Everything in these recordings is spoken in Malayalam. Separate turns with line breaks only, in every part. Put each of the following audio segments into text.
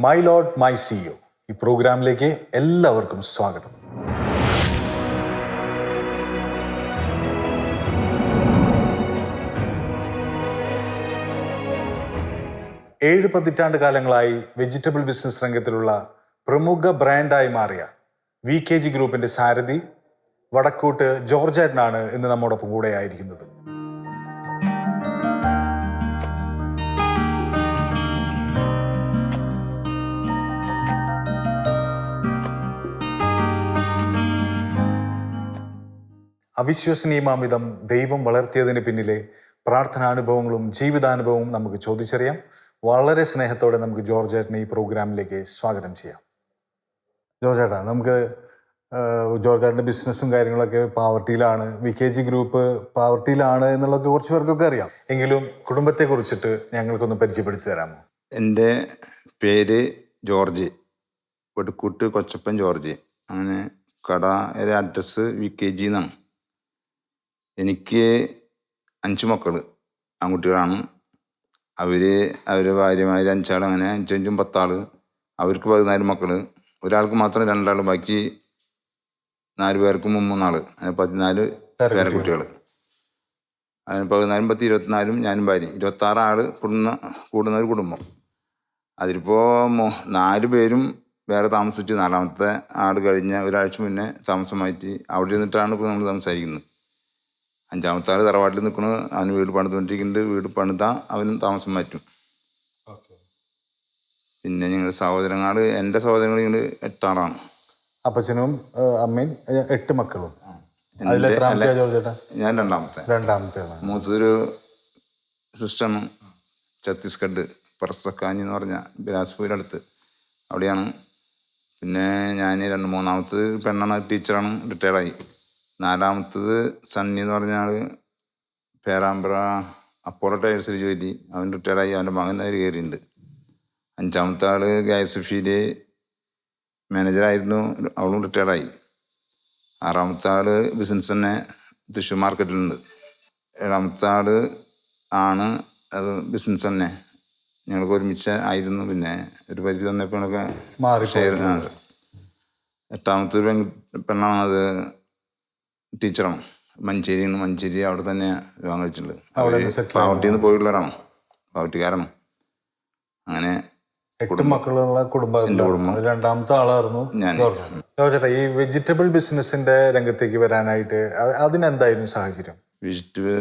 മൈ ലോഡ് മൈ സിഇഒ ഈ പ്രോഗ്രാമിലേക്ക് എല്ലാവർക്കും സ്വാഗതം. ഏഴ് പതിറ്റാണ്ട് കാലങ്ങളായി വെജിറ്റബിൾ ബിസിനസ് രംഗത്തിലുള്ള പ്രമുഖ ബ്രാൻഡായി മാറിയ വി കെ ജി ഗ്രൂപ്പിന്റെ സാരഥി വടക്കൂട്ട് ജോർജേട്ടനാണ് ഇന്ന് നമ്മോടൊപ്പം കൂടെ അവിശ്വസനീയമാമിതം ദൈവം വളർത്തിയതിന് പിന്നിലെ പ്രാർത്ഥനാനുഭവങ്ങളും ജീവിതാനുഭവവും നമുക്ക് ചോദിച്ചറിയാം. വളരെ സ്നേഹത്തോടെ നമുക്ക് ജോർജ് ഏട്ടനെ ഈ പ്രോഗ്രാമിലേക്ക് സ്വാഗതം ചെയ്യാം. ജോർജ് ഏട്ടാ നമുക്ക് ജോർജ് ഏട്ടന്റെ ബിസിനസ്സും കാര്യങ്ങളൊക്കെ പാവർട്ടിയിലാണ്. വി കെ ജി ഗ്രൂപ്പ് പാവർട്ടിയിലാണ് എന്നുള്ളതൊക്കെ കുറച്ച് പേർക്കൊക്കെ അറിയാം. എങ്കിലും കുടുംബത്തെ കുറിച്ചിട്ട് ഞങ്ങൾക്കൊന്ന് പരിചയപ്പെടുത്തി തരാമോ?
എന്റെ പേര് ജോർജ്. വെടുക്കൂട്ട് കൊച്ചപ്പൻ ജോർജ്. അങ്ങനെ കട അഡ്രസ്സ് വി കെ ജി എന്നാണ് എനിക്ക് അഞ്ച് മക്കൾ ആൺകുട്ടികളാണ്. അവർ അവരെ ഭാര്യമാർ അഞ്ചാൾ അങ്ങനെ അഞ്ചഞ്ചും പത്താൾ അവർക്ക് പതിനാല് മക്കൾ ഒരാൾക്ക് മാത്രം രണ്ടാൾ ബാക്കി നാല് പേർക്കും മൂന്നാൾ അങ്ങനെ പതിനാല് പേരക്കുട്ടികൾ അതിന് പതിനാലും പത്ത് ഇരുപത്തിനാലും ഞാനും ഭാര്യ ഇരുപത്താറ് ആൾ കൂടുന്ന കൂടുന്ന ഒരു കുടുംബം. അതിലിപ്പോൾ നാല് പേരും വേറെ താമസിച്ച് നാലാമത്തെ ആട് കഴിഞ്ഞ ഒരാഴ്ച മുന്നേ താമസമായിട്ട് മാറ്റി അവിടെ ഇരുന്നിട്ടാണ് ഇപ്പോൾ നമ്മൾ സംസാരിക്കുന്നത്. അഞ്ചാമത്തെ ആൾ തറവാട്ടിൽ നിൽക്കണു അവന് വീട് പണിതുകൊണ്ടിരിക്കുന്നുണ്ട്. വീട് പണിതാ അവനും താമസം മാറ്റും. പിന്നെ ഞങ്ങൾ സഹോദരങ്ങൾ എന്റെ സഹോദരങ്ങൾ ഞങ്ങൾ എട്ടാളാണ്.
അപ്പച്ചനും അമ്മയും എട്ട് മക്കളും.
ഞാൻ രണ്ടാമത്തെ.
രണ്ടാമത്തെ
മൂത്തൊരു സിസ്റ്റം ഛത്തീസ്ഗഡ് പറസക്കാഞ്ഞി എന്ന് പറഞ്ഞ ബിലാസ്പൂരിനടുത്ത് അവിടെയാണ്. പിന്നെ ഞാൻ രണ്ട് മൂന്നാമത്തെ പെണ്ണാണ്. ടീച്ചറാണ്. റിട്ടയർഡായി. നാലാമത്തത് സണ്ണി എന്ന് പറഞ്ഞാൽ പേരാമ്പ്ര അപ്പോളോ ടൈൽസിൽ ജോലി. അവൻ റിട്ടയർഡായി അവന്റെ മകൻ അതിൽ കയറിയിട്ടുണ്ട്. അഞ്ചാമത്തെ ആൾ ഗ്യാസ് ഫീൽ മാനേജറായിരുന്നു അവളും റിട്ടയർഡായി ആറാമത്തെ ആൾ ബിസിനസ് തന്നെ തൃശ്ശൂർ മാർക്കറ്റിലുണ്ട് ഏഴാമത്തെ ആൾ ആണ് അത് ബിസിനസ് തന്നെ. ഞങ്ങൾക്ക് ഒരുമിച്ച് ആയിരുന്നു പിന്നെ ഒരു പരിധി വന്നപ്പോഴൊക്കെ
മാറി
ഷെയർ. എട്ടാമത്തെ ഒരു പെൺ പെണ്ണാണ് അത്. ടീച്ചറാണ്. മഞ്ചേരിയാണ് മഞ്ചേരി അവിടെ തന്നെ വിവാഹം കഴിച്ചിട്ടുള്ളത്. പാവട്ടിയിൽ നിന്ന് പാവട്ടിക്കാരാണ്. അങ്ങനെ
എട്ട് മക്കളുള്ള കുടുംബം. രണ്ടാമത്തെ ആളായിരുന്നു.
ഞാൻ.
ചേട്ടാ ഈ വെജിറ്റബിൾ ബിസിനസിന്റെ രംഗത്തേക്ക് വരാനായിട്ട് അതിനെന്തായിരുന്നു സാഹചര്യം?
വെജിറ്റബിൾ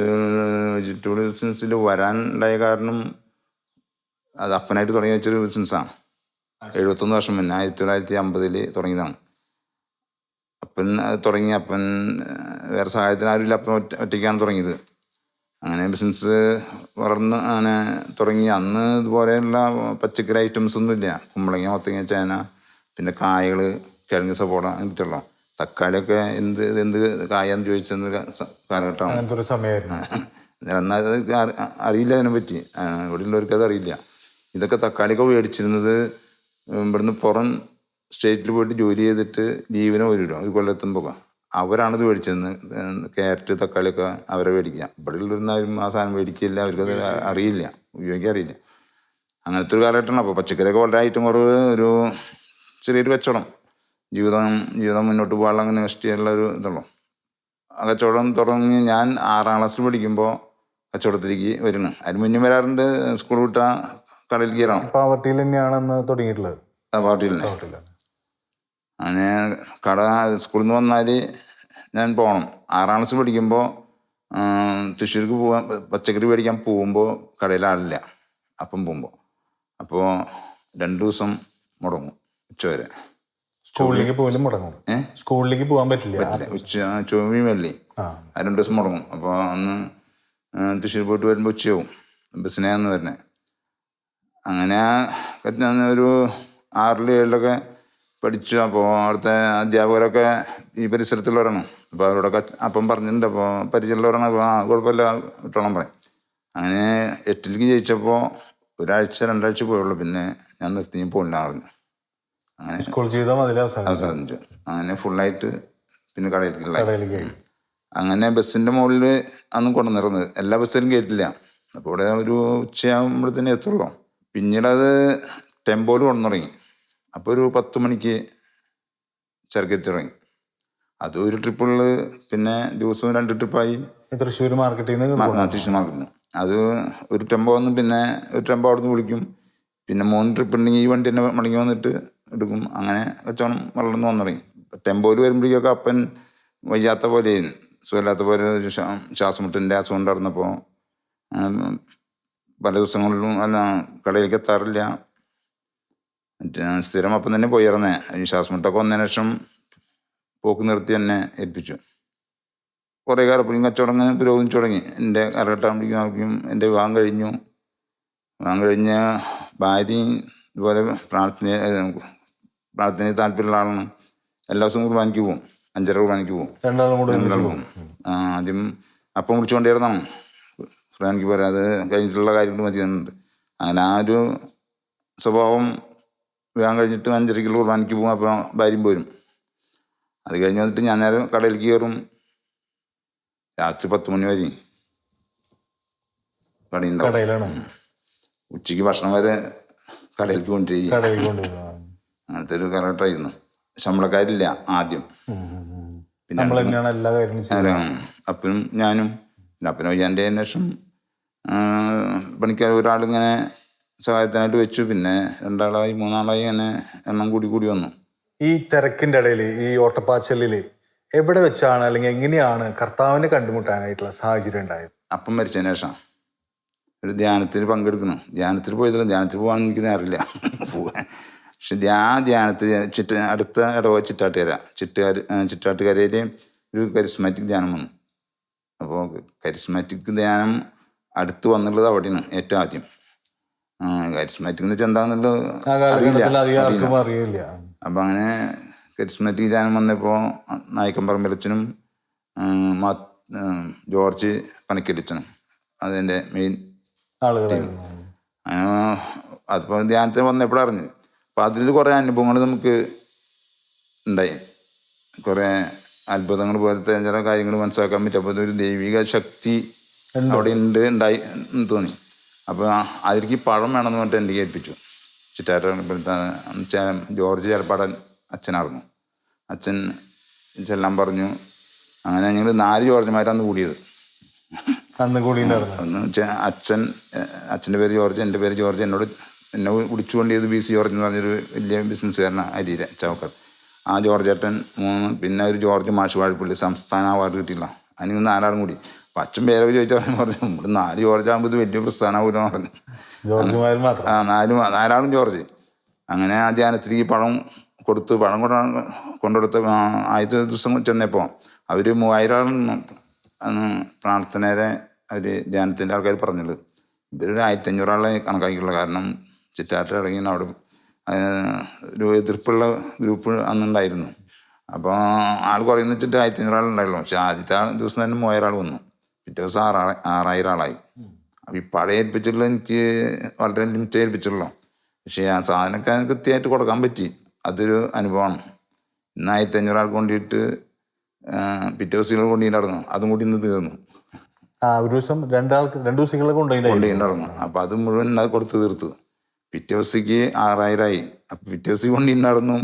വെജിറ്റബിൾ ബിസിനസ്സിൽ വരാനുണ്ടായ കാരണം അത് അപ്പനായിട്ട് തുടങ്ങി വെച്ചൊരു ബിസിനസ്സാണ് എഴുപത്തൊന്ന് വർഷം മുന്നേ ആയിരത്തി തൊള്ളായിരത്തി അമ്പതിൽ തുടങ്ങിയതാണ്. അപ്പൻ തുടങ്ങി അപ്പൻ വേറെ സഹായത്തിന് ആരുമില്ല. അപ്പൻ ഒറ്റ ഒറ്റയ്ക്കാണ് തുടങ്ങിയത്. അങ്ങനെ ബിസിനസ് വളർന്ന് അങ്ങനെ തുടങ്ങി. അന്ന് ഇതുപോലെയുള്ള പച്ചക്കറി ഐറ്റംസ് ഒന്നും ഇല്ല. കുമ്പളങ്ങ മത്തങ്ങ ചേന പിന്നെ കായകൾ കിഴങ്ങ് സപ്പോട അങ്ങനത്തെയുള്ള തക്കാളിയൊക്കെ എന്ത് എന്ത് കായാന്ന് ചോദിച്ചെന്ന് കാലഘട്ടമാണ്
സമയമായിരുന്നു.
എന്നാൽ അത് അറിയില്ല അതിനെ പറ്റി. ആ, ഇവിടെ ഉള്ളവർക്ക് അത് അറിയില്ല. ഇതൊക്കെ തക്കാളിയൊക്കെ മേടിച്ചിരുന്നത് ഇവിടുന്ന് പുറം സ്റ്റേറ്റിൽ പോയിട്ട് ജോലി ചെയ്തിട്ട് ലീവിന് വരുമല്ലോ ഒരു കൊല്ലത്തുമ്പോൾ അവരാണ് ഇത് മേടിച്ചത് ക്യാരറ്റ് തക്കാളിയൊക്കെ അവരെ മേടിക്കുക ഇവിടെ ഉള്ളവരുന്നാരും ആ സാധനം മേടിക്കില്ല അവർക്കത് അറിയില്ല. ഉപയോഗിക്കാൻ അറിയില്ല. അങ്ങനത്തെ ഒരു കാലഘട്ടമാണ്. അപ്പോൾ പച്ചക്കറിയൊക്കെ വളരെ ഐറ്റം കുറവ് ഒരു ചെറിയൊരു കച്ചവടം. ജീവിതം ജീവിതം മുന്നോട്ട് പോകാനുള്ള അങ്ങനെ ഇഷ്ടമുള്ള ഒരു ഇതുള്ളൂ. ആ കച്ചവടം തുടങ്ങി ഞാൻ ആറാം ക്ലാസ്സിൽ പഠിക്കുമ്പോൾ കച്ചവടത്തിലേക്ക് വരുന്നു. അതിന് മുന്നേ വരാറുണ്ട് സ്കൂൾ വിട്ട കടയിൽ കയറാം.
പാവർട്ടിയിൽ തന്നെയാണെന്ന് തുടങ്ങിയിട്ടുള്ളത്.
പാവർട്ടിയിൽ തന്നെ. അങ്ങനെ കട സ്കൂളിൽ നിന്ന് വന്നാൽ ഞാൻ പോകണം ആറാം ക്ലാസ് പഠിക്കുമ്പോൾ തൃശ്ശൂർക്ക് പോകാൻ പച്ചക്കറി മേടിക്കാൻ പോകുമ്പോൾ കടയിൽ ആളില്ല. അപ്പം പോകുമ്പോൾ അപ്പോൾ രണ്ട് ദിവസം മുടങ്ങും ഉച്ചവരെ.
സ്കൂളിലേക്ക് പോലും മുടങ്ങും.
ഏഹ്
സ്കൂളിലേക്ക് പോകാൻ പറ്റില്ല.
ഉച്ച ചൊവ്വയും വെള്ളി.
ആ.
രണ്ട് ദിവസം മുടങ്ങും. അപ്പോൾ അന്ന് തൃശ്ശൂർ പോയിട്ട് വരുമ്പോൾ ഉച്ചയാവും. ബസ്സിനാന്ന് വരുന്നത് അങ്ങനെ ഞാൻ ഒരു ആറിലും ഏഴിലൊക്കെ പഠിച്ചു. അപ്പോൾ അവിടുത്തെ അധ്യാപകരൊക്കെ ഈ പരിസരത്തുള്ളവരാണ്. അപ്പോൾ അവരോടൊക്കെ അപ്പം പറഞ്ഞിട്ടുണ്ട്. അപ്പോൾ പരിചയമുള്ളവരാണ്. അപ്പോൾ ആ കുഴപ്പമില്ല. വിട്ടോളം പറയും. അങ്ങനെ എട്ടിലേക്ക് ജയിച്ചപ്പോൾ ഒരാഴ്ച രണ്ടാഴ്ച പോയുള്ളൂ. പിന്നെ ഞാൻ നിർത്തി പോയില്ല പറഞ്ഞു. അങ്ങനെ
സ്കൂൾ ജീവിതം അതിൽ അവസാനം.
അവസാനിച്ചു. അങ്ങനെ ഫുള്ളായിട്ട് പിന്നെ
കടയിലേക്ക്
അങ്ങനെ ബസ്സിന്റെ മുകളിൽ അന്ന് കൊണ്ടുവന്നിരുന്നത്. എല്ലാ ബസ്സിലും കയറ്റില്ല. അപ്പോൾ ഇവിടെ ഒരു ഉച്ചയാകുമ്പോഴത്തേനെ എത്തുള്ളൂ. പിന്നീട് അത് ടെമ്പോയിൽ കൊണ്ടു തുടങ്ങി. അപ്പോൾ ഒരു പത്ത് മണിക്ക് ചെറുക്കെത്തി അതും ഒരു ട്രിപ്പുള്ള പിന്നെ ദിവസവും രണ്ട് ട്രിപ്പായി.
തൃശ്ശൂർ മാർക്കറ്റിൽ നിന്ന്
തൃശ്ശൂർ മാർക്കറ്റിൽ നിന്ന് അത് ഒരു ടെമ്പോ വന്ന് പിന്നെ ഒരു ടെമ്പോ അവിടെ നിന്ന് വിളിക്കും. പിന്നെ മൂന്ന് ട്രിപ്പ് ഉണ്ടെങ്കിൽ ഈ വണ്ടി തന്നെ മടങ്ങി വന്നിട്ട് എടുക്കും. അങ്ങനെ വെച്ചോണം വെള്ളം വന്നു തുടങ്ങി ടെമ്പോയിൽ വരുമ്പോഴേക്കൊക്കെ അപ്പൻ വയ്യാത്ത പോലെ സുഖമില്ലാത്ത പോലെ ശ്വാസമുട്ടിന്റെ അസുഖം ഉണ്ടായിരുന്നപ്പോൾ പല ദിവസങ്ങളിലും അല്ല കടയിലേക്ക് എത്താറില്ല. മറ്റേ സ്ഥിരം അപ്പം തന്നെ പോയിരുന്നേ. ഈ ശ്വാസമുട്ടൊക്കെ വന്നതിന് ശേഷം പോക്ക് നിർത്തി തന്നെ ഏൽപ്പിച്ചു. കുറേ കാലം പുള്ളിയും കച്ചവടം അങ്ങനെ പുരോഗമിച്ചു തുടങ്ങി. എന്റെ കാലഘട്ടമാകുമ്പോഴേക്കും എന്റെ വിവാഹം കഴിഞ്ഞു. വിവാഹം കഴിഞ്ഞ് ഭാര്യയും ഇതുപോലെ പ്രാർത്ഥന പ്രാർത്ഥനയിൽ താല്പര്യമുള്ള ആളാണ്. എല്ലാ ദിവസവും കുർബാനയ്ക്ക് പോകും. അഞ്ചര കുർബാനയ്ക്ക് പോകും.
രണ്ടാളും പോകും.
ആദ്യം അപ്പം വിളിച്ചുകൊണ്ടിരുന്നതാണ് കുർബാനയ്ക്ക് പോരാ അത് കഴിഞ്ഞിട്ടുള്ള കാര്യങ്ങൾ മതി തന്നിട്ടുണ്ട് അങ്ങനെ ആ ഒരു സ്വഭാവം വിവാഹം കഴിഞ്ഞിട്ട് അഞ്ചരയ്ക്കുള്ള കുർബാനയ്ക്ക് പോകും അപ്പോൾ ഭാര്യയും പോരും. അത് കഴിഞ്ഞ് വന്നിട്ട് ഞാൻ നേരെ കടയിലേക്ക് കയറും. രാത്രി പത്ത് മണി വരെ
കടയിലാണ്?
ഉച്ചയ്ക്ക് ഭക്ഷണം വരെ കടയിലേക്ക്
കൊണ്ടുപോയി
അങ്ങനത്തെ ഒരു കാലഘട്ടമായിരുന്നു. ശമ്പളക്കാരില്ല ആദ്യം. പിന്നെ അപ്പനും ഞാനും പിന്നെ അപ്പനും ഞാൻ ശേഷം പണിക്കാർ ഒരാളിങ്ങനെ സഹായത്തിനായിട്ട് വെച്ചു. പിന്നെ രണ്ടാളായി മൂന്നാളായി അങ്ങനെ എണ്ണം കൂടി കൂടി വന്നു.
ഈ തിരക്കിന്റെ ഇടയിൽ ഈ ഓട്ടപ്പാച്ചലിൽ എവിടെ വെച്ചാണ് അല്ലെങ്കിൽ എങ്ങനെയാണ് കർത്താവിനെ കണ്ടുമുട്ടാനായിട്ടുള്ള സാഹചര്യം ഉണ്ടായത്?
അപ്പം മരിച്ചതിന് ശേഷം ഒരു ധ്യാനത്തിൽ പങ്കെടുക്കുന്നു. ധ്യാനത്തിൽ പോയതല്ല ധ്യാനത്തിൽ പോകാൻ എനിക്ക് നേരില്ല പോവാൻ. പക്ഷെ ആ ധ്യാനത്തിൽ ചിറ്റ അടുത്ത ഇടവ ചിറ്റാട്ടുകര. ചിട്ടുകാർ ചിറ്റാട്ടുകരയിൽ ഒരു കരിസ്മാറ്റിക് ധ്യാനം വന്നു. അപ്പോൾ കരിസ്മാറ്റിക് ധ്യാനം അടുത്ത് വന്നുള്ളത് അവിടെയാണ് ഏറ്റവും ആദ്യം. കരിസ്മാറ്റിക് എന്ന് വെച്ചാൽ എന്താണെന്നുള്ളത്
അറിയില്ല
അപ്പൊ അങ്ങനെ കരിസ്മാറ്റിക് ധ്യാനം വന്നപ്പോൾ നായിക്കമ്പറമ്പലച്ചനും ജോർജ് പണിക്കലിച്ചനും അതിന്റെ മെയിൻ അതിപ്പോ ധ്യാനത്തിന് വന്നപ്പോഴാണ് അറിഞ്ഞു അപ്പൊ അതിൽ കുറെ അനുഭവങ്ങൾ നമുക്ക് ഉണ്ടായി. കുറെ അത്ഭുതങ്ങൾ പോലത്തെ ചില കാര്യങ്ങൾ മനസ്സിലാക്കാൻ പറ്റും. അപ്പോൾ ഒരു ദൈവിക ശക്തി അവിടെ ഉണ്ട് ഉണ്ടായി എന്ന് തോന്നി. അപ്പോൾ അതിലേക്ക് പഴം വേണമെന്ന് പറഞ്ഞിട്ട് എന്റെ ഏൽപ്പിച്ചു. ചിറ്റാറ്റ ജോർജ് ചേർപ്പാടൻ അച്ഛനായിരുന്നു. അച്ഛൻ ചെല്ലാൻ പറഞ്ഞു. അങ്ങനെ ഞങ്ങൾ നാല് ജോർജ്മാരാണ് കൂടിയത്.
അന്ന് കൂടി
അച്ഛൻ അച്ഛന്റെ പേര് ജോർജ് എന്റെ പേര് ജോർജ്. എന്നോട് എന്നെ വിളിച്ചുകൊണ്ട് ചെയ്ത് ബി സി ജോർജ് എന്ന് പറഞ്ഞൊരു വലിയ ബിസിനസ്സുകാരനാണ് അരിയിലെ ചവക്കർ ആ ജോർജ് ഏട്ടൻ മൂന്ന് പിന്നെ ഒരു ജോർജ് മാഷ് വാഴപ്പള്ളി സംസ്ഥാന അവാർഡ് കിട്ടിയില്ല. അതിന് നാലാളും കൂടി. അപ്പം അച്ഛൻ പേരൊക്കെ ചോദിച്ചാൽ പറഞ്ഞു. ഇവിടെ നാല് ജോർജ് ആകുമ്പോൾ ഇത് വലിയ പ്രസ്ഥാനമാവില്ല പറഞ്ഞു.
ജോർജുമാർ മാത്രം?
ആ നാല് നാലാളും ജോർജ്. അങ്ങനെ ആ ഈ പണം കൊടുത്തു പണം കൊണ്ട കൊണ്ടുകൊടുത്ത ആദ്യത്തെ ദിവസം ചെന്നപ്പോൾ അവർ മൂവായിരം പ്രാർത്ഥനയുടെ അവർ ധ്യാനത്തിന്റെ ആൾക്കാർ പറഞ്ഞത്. ഇവരൊരു ആയിരത്തി അഞ്ഞൂറ് ആളെ കണക്കാക്കിയുള്ള കാരണം ചിറ്റാറ്റ ഇറങ്ങി അവിടെ ഒരു എതിർപ്പുള്ള ഗ്രൂപ്പ് അന്നുണ്ടായിരുന്നു. അപ്പോൾ ആൾ കുറയുന്ന വെച്ചിട്ട് ആയിരത്തി പക്ഷേ ആദ്യത്തെ ദിവസം തന്നെ മൂവായിരം ആൾ വന്നു. പിറ്റേ ദിവസം ആറാ ആറായിരം ആളായി. അപ്പം ഈ പഴയ ഏൽപ്പിച്ചുള്ള എനിക്ക് വളരെ ലിമിറ്റ് ഏൽപ്പിച്ചുള്ളൂ പക്ഷേ ആ സാധനമൊക്കെ കൃത്യമായിട്ട് കൊടുക്കാൻ പറ്റി. അതൊരു അനുഭവമാണ്. ഇന്ന് ആയിരത്തി അഞ്ഞൂറ് ആൾക്ക് കൊണ്ടിട്ട് പിറ്റേ ദിവസങ്ങൾ കൊണ്ടിട്ടുണ്ടായിരുന്നു. അതും കൂടി ഇന്ന് തീർന്നു.
ആ ഒരു ദിവസം രണ്ടാൾക്ക് രണ്ടു ദിവസങ്ങളെ കൊണ്ടുപോയി
അപ്പോൾ അപ്പം അത് മുഴുവൻ അത് കൊടുത്ത് തീർത്തു. പിറ്റേ ദിവസത്തേക്ക് ആറായിരമായി അപ്പോൾ പിറ്റേ ദിവസം കൊണ്ടിട്ടുണ്ടായിരുന്നു.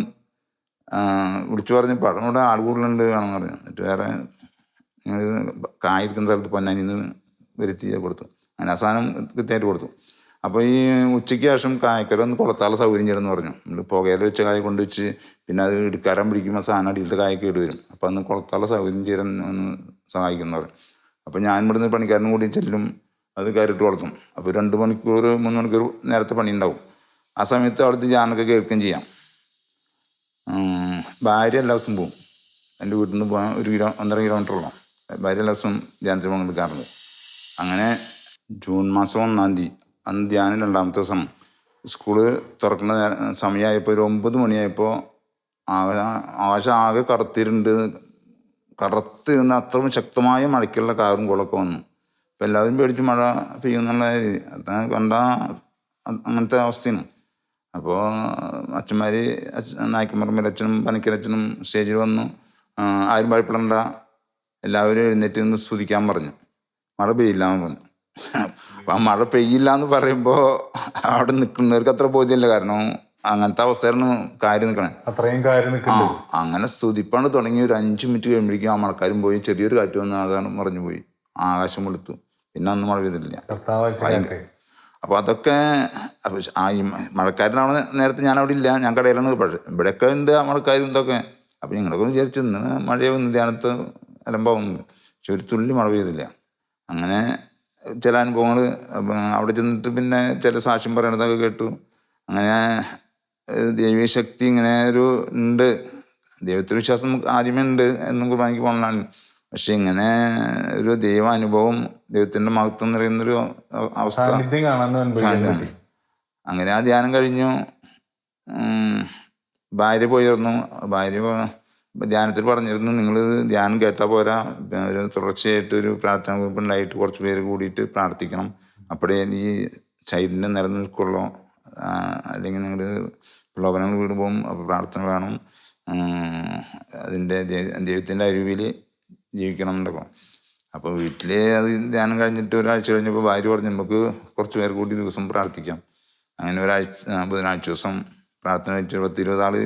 വിളിച്ചു പറഞ്ഞു അവിടെ കൂടെ ആൾ കൂടുതലുണ്ട് വേണമെന്ന് പറഞ്ഞു. എന്നിട്ട് വേറെ കായിരിക്കുന്ന സ്ഥലത്ത് പൊന്നാനിന്ന് വരുത്തി കൊടുത്തു. അങ്ങനെ സാധനം കൃത്യമായിട്ട് കൊടുത്തു. അപ്പോൾ ഈ ഉച്ചയ്ക്ക് ശേഷം കായക്കര ഒന്ന് കൊളത്താളെ സൗകര്യം ചെയ്യണമെന്ന് പറഞ്ഞു. നമ്മൾ പുകയില വെച്ച കായ കൊണ്ട് വെച്ച് പിന്നെ അത് എടുക്കാരം പിടിക്കുമ്പോൾ സാധനം അടിയിലത്തെ കായ കേട് വരും. അപ്പോൾ അന്ന് കൊളത്താളെ സൗകര്യം ചെയ്യാൻ ഒന്ന് സഹായിക്കുന്നവർ അപ്പോൾ ഞാൻ ഇവിടുന്ന് പണിക്കാരനും കൂടി ചെല്ലും അത് കയറിയിട്ട് വളർത്തും അപ്പോൾ രണ്ട് മണിക്കൂർ മൂന്ന് മണിക്കൂർ നേരത്തെ പണി ഉണ്ടാവും ആ സമയത്ത് അവിടുത്തെ ജാനൊക്കെ കേൾക്കുകയും ചെയ്യാം. ഭാര്യ എല്ലാ ദിവസവും പോവും. എന്റെ വീട്ടിൽ നിന്ന് പോകാൻ ഒരു കിലോ ഒന്നര കിലോമീറ്ററോളം ഭാര്യ ദിവസവും ധ്യാനത്തിന് പങ്കെടുക്കാറുണ്ട് അങ്ങനെ ജൂൺ മാസം ഒന്നാം തീയതി അന്ന് ധ്യാനം രണ്ടാമത്തെ ദിവസം സ്കൂൾ തുറക്കുന്ന സമയമായപ്പോൾ ഒരു ഒമ്പത് മണിയായപ്പോൾ ആകാശ ആകാശം ആകെ കറുത്തിരുണ്ട്. കറുത്തിരുന്ന അത്രയും ശക്തമായ മഴയ്ക്കുള്ള കാറും കുളമൊക്കെ വന്നു. അപ്പം എല്ലാവരും പേടിച്ച് മഴ പെയ്യുന്നുള്ള രീതി. അത് കണ്ട അങ്ങനത്തെ അവസ്ഥയാണ്. അപ്പോൾ അച്ഛന്മാർ നായ്ക്കമ്പറമ്പിൽ അച്ഛനും പനിക്കരച്ഛനും സ്റ്റേജിൽ വന്നു. ആരും ഭയപ്പെടണ്ട. എല്ലാവരും എഴുന്നേറ്റ് നിന്ന് സ്തുതിക്കാൻ പറഞ്ഞു. മഴ പെയ്യില്ല എന്ന് പറഞ്ഞു. അപ്പൊ ആ മഴ പെയ്യില്ല എന്ന് പറയുമ്പോൾ അവിടെ നിൽക്കുന്നവർക്ക് അത്ര ബോധ്യമില്ല. കാരണം അങ്ങനത്തെ അവസ്ഥയാണ് കാര്യം നിൽക്കണേ
അത്രയും കാര്യം നിൽക്കണം
അങ്ങനെ സ്തുതിപ്പാണ് തുടങ്ങി ഒരു അഞ്ച് മിനിറ്റ് കഴിയുമ്പോഴേക്കും ആ മഴക്കാരും പോയി. ചെറിയൊരു കാറ്റ് വന്ന് അതാണ് മറിഞ്ഞു പോയി. ആകാശം വെളുത്തു. പിന്നെ അന്ന് മഴ
പെയ്തില്ല
അപ്പോൾ അതൊക്കെ ആ ഈ മഴക്കാരനാണ് നേരത്തെ ഞാൻ അവിടെ ഇല്ല. ഞാൻ കടയിലാണ്. പക്ഷേ ഇവിടെയൊക്കെ ഉണ്ട് ആ മഴക്കാരും ഇതൊക്കെ. അപ്പോൾ ഞങ്ങളൊക്കെ വിചാരിച്ചു ഇന്ന് മഴയാവും ധ്യാനത്ത് അലമ്പാവുന്നത് പക്ഷെ ഒരു തുള്ളി മഴ പെയ്തില്ല അങ്ങനെ ചില അനുഭവങ്ങൾ അവിടെ ചെന്നിട്ട് പിന്നെ ചില സാക്ഷ്യം പറയണതൊക്കെ കേട്ടു. അങ്ങനെ ദൈവീയ ശക്തി ഇങ്ങനെ ഒരു ഉണ്ട്. ദൈവത്തിൽ വിശ്വാസം നമുക്ക് ആദ്യമേ ഉണ്ട് എന്നും കുർബാനയ്ക്ക് പോകണതാണ് പക്ഷെ ഇങ്ങനെ ഒരു ദൈവ അനുഭവം ദൈവത്തിന്റെ മഹത്വം നിറയുന്നൊരു അവസ്ഥ. അങ്ങനെ ആ ധ്യാനം കഴിഞ്ഞു. ഭാര്യ പോയിരുന്നു. ഭാര്യ ധ്യാനത്തിൽ പറഞ്ഞിരുന്നു. നിങ്ങൾ ധ്യാനം കേട്ടാൽ പോരാ. ഒരു തുടർച്ചയായിട്ട് ഒരു പ്രാർത്ഥന ഗ്രൂപ്പ് ഉണ്ടായിട്ട് കുറച്ച് പേര് കൂടിയിട്ട് പ്രാർത്ഥിക്കണം. അപ്പോഴേ ഈ ചൈതന്യം നിലനിൽക്കുള്ളൂ. അല്ലെങ്കിൽ നിങ്ങൾ പ്രലോഭനങ്ങൾ വീട് അപ്പോൾ പ്രാർത്ഥന വേണം. അതിന്റെ ദൈവത്തിന്റെ അരുവിൽ ജീവിക്കണം എന്നൊക്കെ. അപ്പോൾ വീട്ടിൽ അത് ധ്യാനം കഴിഞ്ഞിട്ട് ഒരാഴ്ച കഴിഞ്ഞപ്പോൾ ഭാര്യ പറഞ്ഞു നമുക്ക് കുറച്ച് പേർ കൂടി ദിവസം പ്രാർത്ഥിക്കാം. അങ്ങനെ ഒരാഴ്ച ബുധനാഴ്ച ദിവസം പ്രാർത്ഥന വെച്ച് പത്ത് ഇരുപത് ആൾ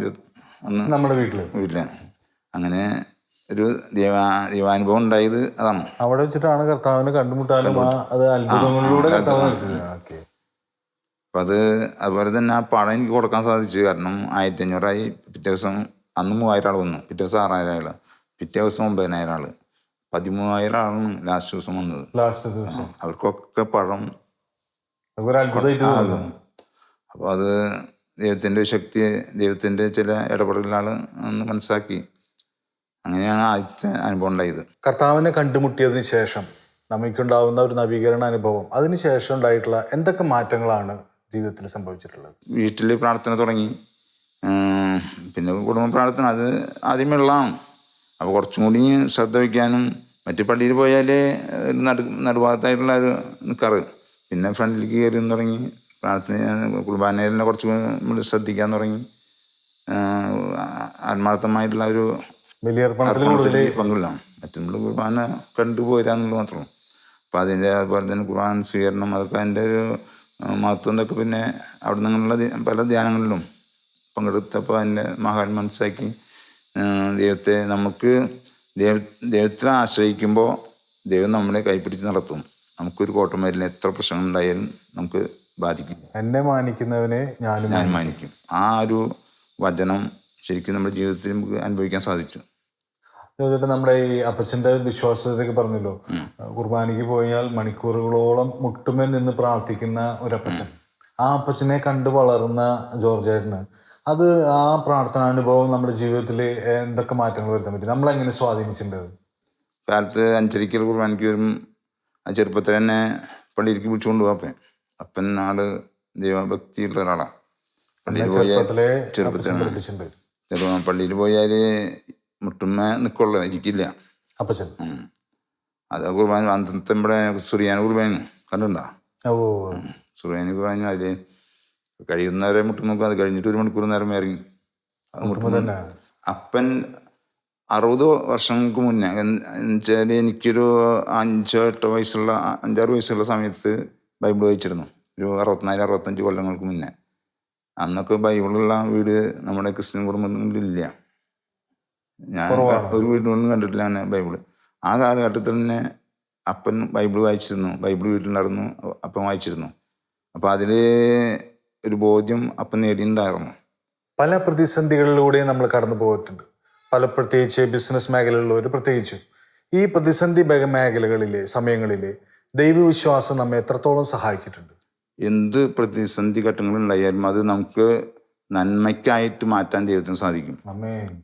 അന്ന്
നമ്മുടെ വീട്ടിൽ
വീട്ടിൽ അങ്ങനെ ഒരു ദൈവ ദൈവാനുഭവം ഉണ്ടായത് അതാണ്.
അവിടെ വെച്ചിട്ടാണ് കർത്താവിനെ കണ്ടുമുട്ടാനും ആ അത് അത്ഭുതങ്ങളിലൂടെ കർത്താവ്
അപ്പം അത് അതുപോലെ തന്നെ ആ പടം എനിക്ക് കൊടുക്കാൻ സാധിച്ചു. കാരണം ആയിരത്തി അഞ്ഞൂറായി പിറ്റേ ദിവസം അന്ന് മൂവായിരം ആൾ വന്നു. പിറ്റേ ദിവസം ആറായിരം ആൾ പിറ്റേ ദിവസം ഒമ്പതിനായിരം ആൾ പതിമൂവായിരം ആളാണ് ലാസ്റ്റ് ദിവസം വന്നത്.
ലാസ്റ്റ് ദിവസം.
അവർക്കൊക്കെ പഴം അപ്പോൾ അത് ദൈവത്തിന്റെ ശക്തി ദൈവത്തിന്റെ ചില ഇടപെടലുകളാണ് മനസ്സിലാക്കി. അങ്ങനെയാണ് ആദ്യത്തെ അനുഭവം ഉണ്ടായത്.
കർത്താവിനെ കണ്ടുമുട്ടിയതിന് ശേഷം നമുക്കുണ്ടാവുന്ന ഒരു നവീകരണ അനുഭവം. അതിനുശേഷം ഉണ്ടായിട്ടുള്ള എന്തൊക്കെ മാറ്റങ്ങളാണ് ജീവിതത്തിൽ സംഭവിച്ചിട്ടുള്ളത്?
വീട്ടിൽ പ്രാർത്ഥന തുടങ്ങി. പിന്നെ കുടുംബ പ്രാർത്ഥന. അത് ആദ്യമേ ഉള്ളതാണ് അപ്പോൾ കുറച്ചും കൂടി ശ്രദ്ധ വയ്ക്കാനും മറ്റു പള്ളിയിൽ പോയാൽ ഒരു നടു നടുഭാഗത്തായിട്ടുള്ള ഒരു നിൽക്കാറ് പിന്നെ ഫ്രണ്ടിലേക്ക് കയറി തുടങ്ങി. പ്രാർത്ഥന കുർബാനയിലെ കുറച്ച് നമ്മൾ ശ്രദ്ധിക്കാൻ തുടങ്ങി. ആത്മാർത്ഥമായിട്ടുള്ള ഒരു
ബലിയർപ്പണത്തിൽ കൂടുതൽ
കുർബാന കണ്ടുപോരാന്നുള്ളത് മാത്രമേ അപ്പം അതിന്റെ അതുപോലെ തന്നെ ഖുർആൻ സ്വീകരണം അതൊക്കെ അതിന്റെ ഒരു മഹത്വം എന്നൊക്കെ പിന്നെ അവിടെ നിന്നുള്ള പല ധ്യാനങ്ങളിലും പങ്കെടുത്തപ്പോൾ അതിന്റെ മഹാൻ മനസ്സിലാക്കി ദൈവത്തെ നമുക്ക് ദൈവ ദൈവത്തിനെ ആശ്രയിക്കുമ്പോൾ ദൈവം നമ്മളെ കൈപ്പിടിച്ച് നടത്തും. നമുക്കൊരു കോട്ടം വരില്ല. എത്ര പ്രശ്നങ്ങൾ ഉണ്ടായാലും നമുക്ക് ബാധിക്കും
എന്നെ മാനിക്കുന്നവനെ ഞാനും
ഞാൻ മാനിക്കും. ആ ഒരു വചനം ശരിക്കും നമ്മുടെ ജീവിതത്തിൽ നമുക്ക് അനുഭവിക്കാൻ സാധിച്ചു.
ചോദിച്ചിട്ട് നമ്മുടെ ഈ അപ്പച്ചന്റെ വിശ്വാസത്തെയൊക്കെ പറഞ്ഞല്ലോ. കുർബാനയ്ക്ക് പോയാൽ മണിക്കൂറുകളോളം മുട്ടുമേൽ നിന്ന് പ്രാർത്ഥിക്കുന്ന ഒരു അപ്പച്ചൻ ആ അപ്പച്ചനെ കണ്ടു വളർന്ന ജോർജ് ഏട്ടന് അത് ആ പ്രാർത്ഥനാനുഭവം നമ്മുടെ ജീവിതത്തിൽ എന്തൊക്കെ മാറ്റങ്ങൾ വരുത്താൻ പറ്റി? നമ്മളെങ്ങനെ സ്വാധീനിച്ചിട്ടുണ്ട്
കാലത്ത് അഞ്ചരിക്കൽ കുർബാനയ്ക്ക് വരും. ആ ചെറുപ്പത്തിൽ തന്നെ പള്ളിയിലേക്ക് വിളിച്ചുകൊണ്ട് പോകാം അപ്പൻ. ആൾ ദൈവഭക്തിയുള്ള ഒരാളാണ് പള്ളിയിൽ പോയാൽ ചെറുപ്പത്തിൽ പള്ളിയിൽ പോയാൽ മുട്ടുമ്മ നിൽക്കുള്ളൂ ഇരിക്കില്ല
അപ്പച്ചൻ.
അത് കുർബാന അന്നത്തെ ഇവിടെ സുറിയാന കുർബാന കണ്ടുണ്ടോ സുറിയാന കുർബാന അതിൽ കഴിയുന്നവരെ മുട്ടുമ്മക്കും അത് കഴിഞ്ഞിട്ട് ഒരു മണിക്കൂർ നേരം ഇറങ്ങി. അത് മുട്ടുമ്മ അപ്പൻ അറുപത് വർഷങ്ങൾക്ക് മുന്നേ എന്നുവെച്ചാൽ എനിക്കൊരു അഞ്ചോ എട്ടോ വയസ്സുള്ള അഞ്ചാറ് വയസ്സുള്ള സമയത്ത് ബൈബിൾ വായിച്ചിരുന്നു. ഒരു അറുപത്തിനാല് അറുപത്തഞ്ച് കൊല്ലങ്ങൾക്ക് മുന്നേ. അന്നൊക്കെ ബൈബിളുള്ള വീട് നമ്മുടെ ക്രിസ്ത്യൻ കുടുംബങ്ങളിലില്ല. ഞാൻ. ഒരു വീട്ടിലൊന്നും കണ്ടിട്ടില്ല അങ്ങനെ ബൈബിൾ. ആ കാലഘട്ടത്തിൽ തന്നെ അപ്പൻ ബൈബിൾ വായിച്ചിരുന്നു. ബൈബിൾ വീട്ടിലുണ്ടായിരുന്നു അപ്പൻ വായിച്ചിരുന്നു. അപ്പം അതിൽ ഒരു ബോധ്യം അപ്പൻ നേടിയിട്ടുണ്ടായിരുന്നു.
പല പ്രതിസന്ധികളിലൂടെയും നമ്മൾ കടന്നു പോയിട്ടുണ്ട്. പല പ്രത്യേകിച്ച് ബിസിനസ് മേഖലകളിലുള്ളവർ പ്രത്യേകിച്ചും. ഈ പ്രതിസന്ധി മേഖ- മേഖലകളിലെ സമയങ്ങളിലെ ദൈവവിശ്വാസം നമ്മെ എത്രത്തോളം സഹായിച്ചിട്ടുണ്ട്?
എന്ത് പ്രതിസന്ധി ഘട്ടങ്ങളുണ്ടായാലും അത് നമുക്ക് നന്മയ്ക്കായിട്ട് മാറ്റാൻ ദൈവത്തിന് സാധിക്കും.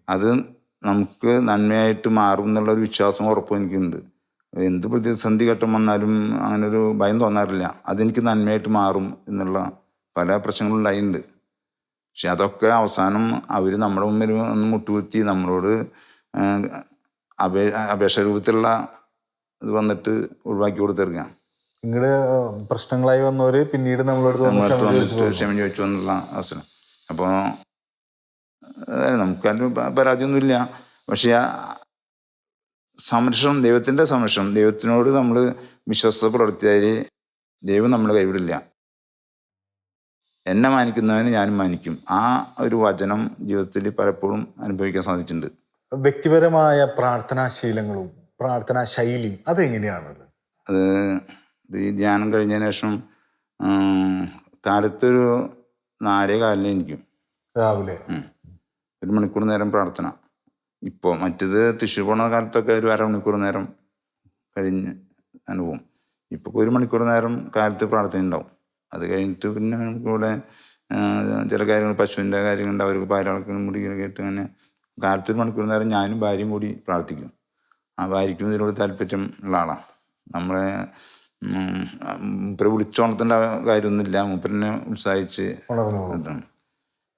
അത് നമുക്ക് നന്മയായിട്ട് മാറും എന്നുള്ളൊരു വിശ്വാസം ഉറപ്പും എനിക്കുണ്ട്. എന്ത് പ്രതിസന്ധി ഘട്ടം വന്നാലും അങ്ങനെ ഒരു ഭയം തോന്നാറില്ല. അതെനിക്ക് നന്മയായിട്ട് മാറും എന്നുള്ള പല പ്രശ്നങ്ങളും ഉണ്ടായിട്ടുണ്ട്. പക്ഷെ അതൊക്കെ അവസാനം അവർ നമ്മുടെ മുമ്പിൽ ഒന്ന് മുട്ടുകുത്തി നമ്മളോട് അപേ അപേക്ഷ രൂപത്തിലുള്ള ഇത് വന്നിട്ട് ഒഴിവാക്കി കൊടുത്തിരിക്കാം.
ഇങ്ങട് പ്രശ്നങ്ങളായി വന്നവര് പിന്നീട് നമ്മളോട്
നമ്മളടുത്ത്
ക്ഷമ ചോദിച്ചു
ക്ഷമ ചോദിച്ചു എന്നുള്ള അവസരം. അപ്പോൾ നമുക്കതിന് പ- പരാതിയൊന്നുമില്ല. പക്ഷേ ആ സംരക്ഷണം ദൈവത്തിന്റെ സംരക്ഷണം ദൈവത്തിനോട് നമ്മൾ വിശ്വസ്ത പുലർത്തിയാൽ ദൈവം നമ്മൾ കൈവിടില്ല. എന്നെ മാനിക്കുന്നവന് ഞാനും മാനിക്കും. ആ ഒരു വചനം ജീവിതത്തിൽ പലപ്പോഴും അനുഭവിക്കാൻ സാധിച്ചിട്ടുണ്ട്.
വ്യക്തിപരമായ പ്രാർത്ഥനാ ശീലങ്ങളും പ്രാർത്ഥനാ ശൈലിയും അതെങ്ങനെയാണ്
അത് ഈ ധ്യാനം കഴിഞ്ഞതിന് ശേഷം കാലത്തൊരു നാലേ കാലിന് എനിക്കും
രാവിലെ
ഒരു മണിക്കൂർ നേരം പ്രാർത്ഥന ഇപ്പോൾ മറ്റേത് തൃശ്ശൂർ പോണ കാലത്തൊക്കെ ഒരു അരമണിക്കൂർ നേരം കഴിഞ്ഞ് അനുഭവം ഇപ്പോൾ ഒരു മണിക്കൂർ നേരം കാലത്ത് പ്രാർത്ഥന ഉണ്ടാവും അത് കഴിഞ്ഞിട്ട് പിന്നെ നമുക്കിവിടെ ചില കാര്യങ്ങൾ പശുവിന്റെ കാര്യങ്ങളുണ്ട് അവർക്ക് പാലളക്കുന്ന മുടികളൊക്കെ ഇട്ട് അങ്ങനെ കാലത്ത് ഒരു മണിക്കൂർ നേരം ഞാനും ഭാര്യയും കൂടി പ്രാർത്ഥിക്കും ആ ഭാര്യയ്ക്കും ഇതിനോട് താല്പര്യം ഉള്ള ആളാണ് നമ്മളെ മൂപ്പരെ വിളിച്ചോണത്തിന്റെ കാര്യമൊന്നുമില്ല മൂപ്പരനെ ഉത്സാഹിച്ച്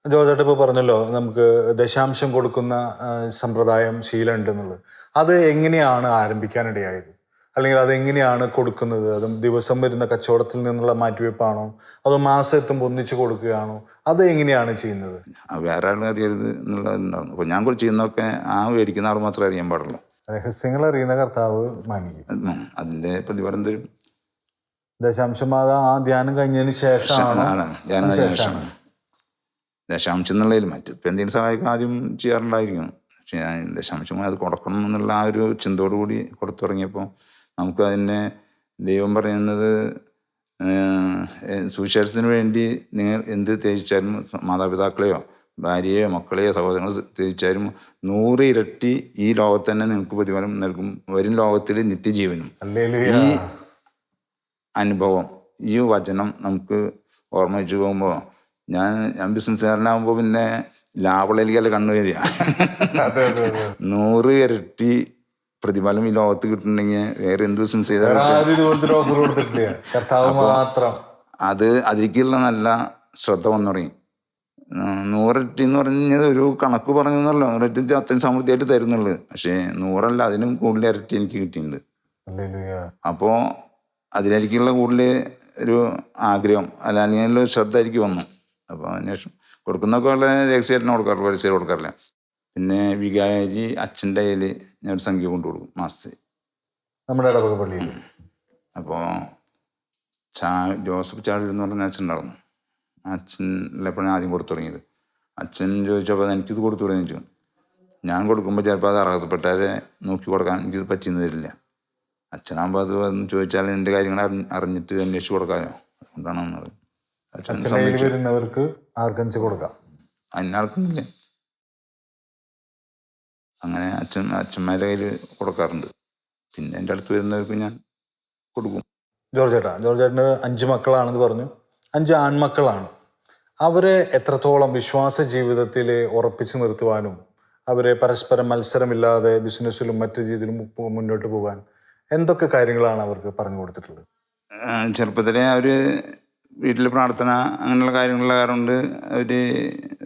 ജോർജേട്ട ഇപ്പോൾ പറഞ്ഞല്ലോ നമുക്ക് ദശാംശം കൊടുക്കുന്ന സമ്പ്രദായം ശീലം ഉണ്ടെന്നുള്ളത് അത് എങ്ങനെയാണ് ആരംഭിക്കാനിടയായത്? അല്ലെങ്കിൽ അത് എങ്ങനെയാണ് കൊടുക്കുന്നത്? അത് ദിവസം വരുന്ന കച്ചവടത്തിൽ നിന്നുള്ള മാറ്റിവെപ്പാണോ? അതോ മാസം എത്തുമ്പോൾ ഒന്നിച്ച് കൊടുക്കുകയാണോ? അത് എങ്ങനെയാണ് ചെയ്യുന്നത്?
വേറെ ആളും അറിയരുത് എന്നുള്ളതുണ്ടാവും അപ്പോൾ ഞാൻ കുറച്ച് ചെയ്യുന്നതൊക്കെ ആ മേടിക്കുന്ന ആൾ മാത്രമേ അറിയാൻ പാടുള്ളൂ.
രഹസ്യങ്ങൾ അറിയുന്ന കർത്താവ് മാനിക്കും.
അതിന്റെ അതിന്റെ പ്രതിഫലം തരും.
ദശാംശം അത് ആ ധ്യാനം കഴിഞ്ഞതിന് ശേഷമാണ്?
ധ്യാനം ശേഷമാണ്. ദശാംശം എന്നുള്ളതിൽ മറ്റ് ഇപ്പം എന്തെങ്കിലും സഹായിക്കാൻ ആദ്യം ചെയ്യാറുണ്ടായിരിക്കും പക്ഷെ ഞാൻ ദശാംശം അത് കൊടുക്കണം എന്നുള്ള ആ ഒരു ചിന്തയോടു കൂടി കൊടുത്തു തുടങ്ങിയപ്പോൾ നമുക്ക് അതിനെ ദൈവം പറയുന്നത് സുവിശേഷത്തിന് വേണ്ടി നിങ്ങൾ എന്ത് ത്യജിച്ചാലും മാതാപിതാക്കളെയോ ഭാര്യയോ മക്കളെയോ സഹോദരങ്ങളെ ത്യജിച്ചാലും നൂറ് ഇരട്ടി ഈ ലോകത്ത് തന്നെ നിങ്ങൾക്ക് പ്രതിഫലം നൽകും. വരും ലോകത്തിൽ നിത്യജീവനും. ഈ അനുഭവം ഈ വചനം നമുക്ക് ഓർമ്മ വെച്ച് പോകുമ്പോൾ ഞാൻ ഞാൻ ബിസിനസ്സുകാരനാകുമ്പോൾ പിന്നെ ലാഭളയിലേക്കല്ല കണ്ണു വരിക. നൂറ് ഇരട്ടി പ്രതിഫലം ഈ ലോകത്ത് കിട്ടുന്നുണ്ടെങ്കിൽ വേറെ എന്ത് ബിസിനസ്
മാത്രം.
അത് അതിലേക്കുള്ള നല്ല ശ്രദ്ധ വന്നു തുടങ്ങി. ഉം, എന്ന് പറഞ്ഞത് ഒരു കണക്ക് പറഞ്ഞു എന്നല്ലോ. നൂറിരട്ടി അത്രയും സമൃദ്ധിയായിട്ട് തരുന്നുള്ളു. പക്ഷേ നൂറല്ല അതിനും കൂടുതൽ ഇരട്ടി എനിക്ക് കിട്ടിയിട്ടുണ്ട്. അപ്പോൾ അതിലേക്കുള്ള കൂടുതൽ ഒരു ആഗ്രഹം അല്ല അല്ലെങ്കിൽ ശ്രദ്ധ എനിക്ക് വന്നു. അപ്പോൾ അതിനുശേഷം കൊടുക്കുന്നൊക്കെ ഉള്ള രഹസ്യമായിട്ടാണ് കൊടുക്കാറ് പരസ്യം കൊടുക്കാറില്ല. പിന്നെ വികാരി അച്ഛന്റെ കയ്യിൽ ഞാൻ ഒരു സംഖ്യ കൊണ്ടു കൊടുക്കും മാസത്തിൽ.
നമ്മുടെ ഇടവക പള്ളിയിൽ
അപ്പോൾ ചാ ജോസഫ് ചാടി എന്ന് പറഞ്ഞ അച്ഛൻ ഉണ്ടായിരുന്നു. അച്ഛൻ അച്ഛനിലെപ്പോഴാണ് ആദ്യം കൊടുത്തു തുടങ്ങിയത്. അച്ഛൻ ചോദിച്ചപ്പോൾ എനിക്കിത് കൊടുത്തു തുടങ്ങി ചോദിച്ചു. ഞാൻ കൊടുക്കുമ്പോൾ ചിലപ്പോൾ അത് അർഹതപ്പെട്ടവരെ നോക്കി കൊടുക്കാൻ എനിക്കിത് പറ്റിയെന്ന് തരില്ല അച്ഛനാകുമ്പോൾ അത് ചോദിച്ചാൽ എന്റെ കാര്യങ്ങൾ അറിഞ്ഞിട്ട് അന്വേഷിച്ച് കൊടുക്കാമല്ലോ അതുകൊണ്ടാണ് വന്നത്.
വരുന്നവർക്ക് ആർക്കൻസ് കൊടുക്കാം.
അതിനാൾക്കൊന്നുമില്ല അങ്ങനെ അച്ഛൻ അച്ഛന്മാരുടെ കയ്യിൽ കൊടുക്കാറുണ്ട്. പിന്നെ എന്റെ അടുത്ത് വരുന്നവർക്ക് ഞാൻ കൊടുക്കും.
ജോർജ് ചേട്ടാ ജോർജ് ചേട്ടന് അഞ്ച് മക്കളാണെന്ന് പറഞ്ഞു. അഞ്ച് ആൺമക്കളാണ്. അവരെ എത്രത്തോളം വിശ്വാസ ജീവിതത്തിൽ ഉറപ്പിച്ചു നിർത്തുവാനും അവരെ പരസ്പരം മത്സരമില്ലാതെ ബിസിനസ്സിലും മറ്റു രീതിയിലും മുന്നോട്ട് പോകാൻ എന്തൊക്കെ കാര്യങ്ങളാണ് അവർക്ക് പറഞ്ഞു കൊടുത്തിട്ടുള്ളത്?
ചെറുപ്പത്തിലെ അവർ വീട്ടിൽ പ്രാർത്ഥന അങ്ങനെയുള്ള കാര്യങ്ങളുള്ള കാരണം കൊണ്ട് അവർ